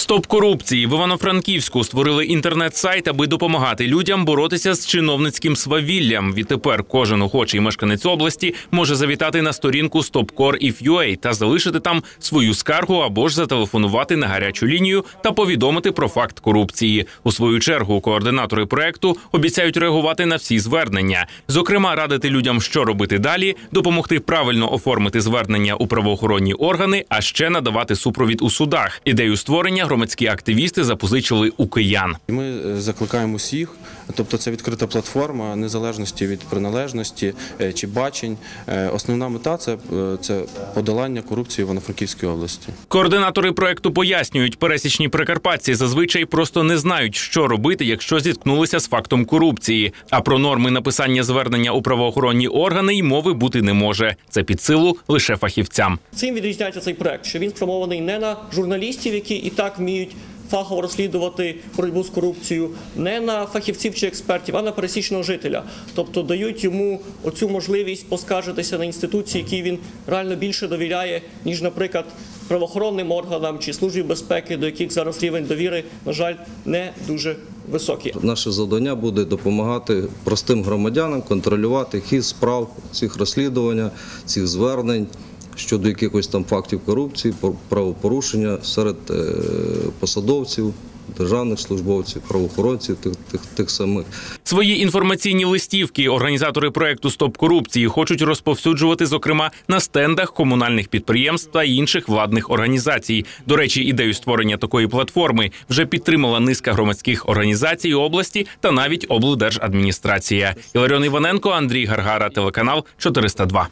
Стоп корупції в Івано-Франківську створили інтернет-сайт, аби допомагати людям боротися з чиновницьким свавіллям. Відтепер кожен охочий мешканець області може завітати на сторінку stopcore.if.ua та залишити там свою скаргу або ж зателефонувати на гарячу лінію та повідомити про факт корупції. У свою чергу координатори проекту обіцяють реагувати на всі звернення, зокрема, радити людям, що робити далі, допомогти правильно оформити звернення у правоохоронні органи, а ще надавати супровід у судах. Ідею створення громадські активісти запозичили у киян. І Ми е, закликаємо всіх, тобто це відкрита платформа незалежності від приналежності е, чи бачень. Е, Основна мета це, це подолання корупції в Івано-Франківській області. Координатори проекту пояснюють, пересічні прикарпатці зазвичай просто не знають, що робити, якщо зіткнулися з фактом корупції. А про норми написання звернення у правоохоронні органи й мови бути не може. Це під силу лише фахівцям. Цим відрізняється цей проект, що він спрямований не на журналістів, які і так вміють фахово розслідувати боротьбу з корупцією, не на фахівців чи експертів, а на пересічного жителя. Тобто дають йому оцю можливість поскаржитися на інституції, які він реально більше довіряє, ніж, наприклад, правоохоронним органам чи службі безпеки, до яких зараз рівень довіри, на жаль, не дуже високий. Наше завдання буде допомагати простим громадянам контролювати хід справ цих розслідування, цих звернень щодо якихось там фактів корупції, пор- правопорушення серед е, посадовців, державних службовців, правоохоронців, тих, тих, тих самих. Свої інформаційні листівки організатори проекту Стоп корупції хочуть розповсюджувати, зокрема, на стендах комунальних підприємств та інших владних організацій. До речі, ідею створення такої платформи вже підтримала низка громадських організацій області та навіть облдержадміністрація. Іларіон Іваненко, Андрій Гаргара, телеканал 402.